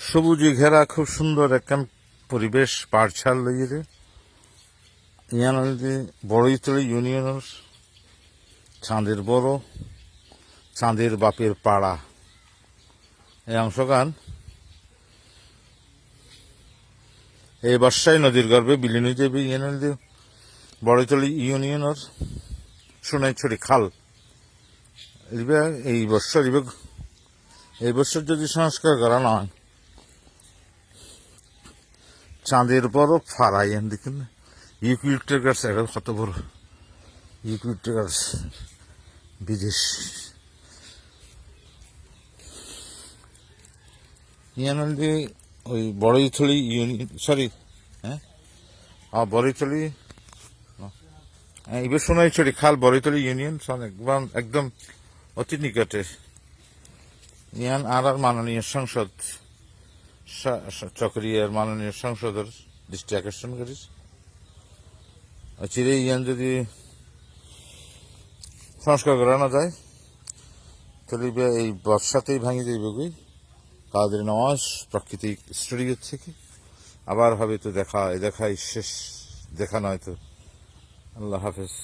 সবুজে ঘেরা খুব সুন্দর একখান পরিবেশ পাড়ছাড় লইয়ে ইয়ান বড়ইতলি ইউনিয়নের চাঁদের বড়, চাঁদের বাপের পাড়া। এই অংশগান এই বর্ষায় নদীর গর্ভে বিলীন হয়ে যাবে ইয়ান হইতে বড়ইতলি ইউনিয়নের সোনাইছড়ি খাল। এই বছর এই বছর যদি সংস্কার করা না হয় চাঁদের বড় ফাড়াই এন দেখুন। না গাছ এখন কত বড়। ইউক্লিপ্টার গাছ বিদেশ। ইয়ানন্দি ওই বড়ইথলি ইউনিয়ন সরি হ্যাঁ? হ্যাঁ বড়ইথলি হ্যাঁ এবার সোনাইছড়ি খাল বড়ইতলি ইউনিয়ন একদম একদম অতি নিকটে। ইয়ান আর আর মাননীয় সংসদ। চকরিয়ার মাননীয় সংসদের দৃষ্টি আকর্ষণ করিস। চিরে ইয়ান যদি সংস্কার করানো যায়, তাহলে এই বর্ষাতেই ভাঙি দেবে গুই কাদের নওয়াজ প্রাকৃতিক স্টুডিওর থেকে। আবার হবে তো দেখা, এ দেখাই শেষ, দেখা নয় তো। আল্লাহ হাফেজ।